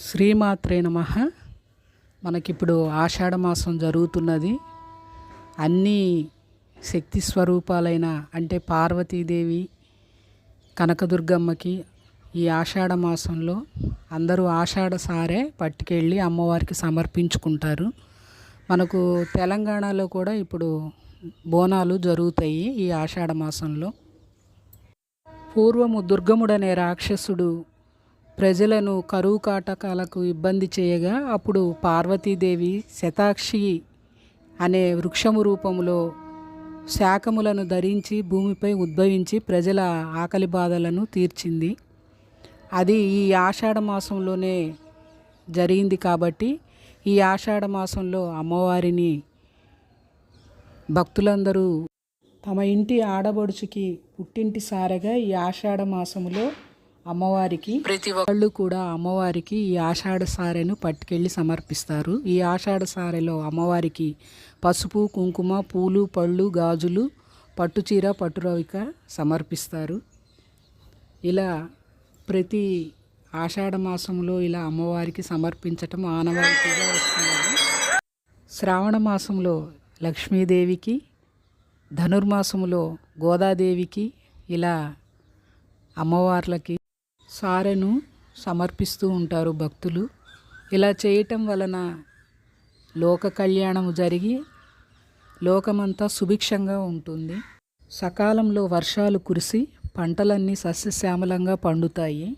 శ్రీమాత్రే నమ. మనకిప్పుడు ఆషాఢ మాసం జరుగుతున్నది. అన్ని శక్తి స్వరూపాలైన అంటే పార్వతీదేవి కనకదుర్గమ్మకి ఈ ఆషాఢ మాసంలో అందరూ ఆషాఢ సారే పట్టుకెళ్ళి అమ్మవారికి సమర్పించుకుంటారు. మనకు తెలంగాణలో కూడా ఇప్పుడు బోనాలు జరుగుతాయి ఈ ఆషాఢ మాసంలో పూర్వము దుర్గముడనే రాక్షసుడు ప్రజలను కరువు కాటకాలకు ఇబ్బంది చేయగా అప్పుడు పార్వతీదేవి శతాక్షి అనే వృక్షము రూపంలో శాఖములను ధరించి భూమిపై ఉద్భవించి ప్రజల ఆకలి బాధలను తీర్చింది. అది ఈ ఆషాఢ మాసంలోనే జరిగింది కాబట్టి ఈ ఆషాఢ మాసంలో అమ్మవారిని భక్తులందరూ తమ ఇంటి ఆడబడుచుకి పుట్టింటి సారగా ఈ ఆషాఢ మాసములో అమ్మవారికి ప్రతి ఒక్కళ్ళు కూడా అమ్మవారికి ఈ ఆషాఢ సారెను పట్టుకెళ్ళి సమర్పిస్తారు. ఈ ఆషాఢ సారెలో అమ్మవారికి పసుపు కుంకుమ పూలు పళ్ళు గాజులు పట్టుచీర పట్టురవిక సమర్పిస్తారు. ఇలా ప్రతి ఆషాఢ మాసంలో ఇలా అమ్మవారికి సమర్పించటం ఆనవాయితీగా వస్తున్నది శ్రావణ మాసంలో లక్ష్మీదేవికి ధనుర్మాసములో గోదాదేవికి ఇలా అమ్మవార్లకి సారెను సమర్పిస్తూ ఉంటారు భక్తులు. ఇలా చేయటం వలన లోక కళ్యాణము జరిగి లోకమంతా సుభిక్షంగా ఉంటుంది. సకాలంలో వర్షాలు కురిసి పంటలన్నీ సస్యశ్యామలంగా పండుతాయి.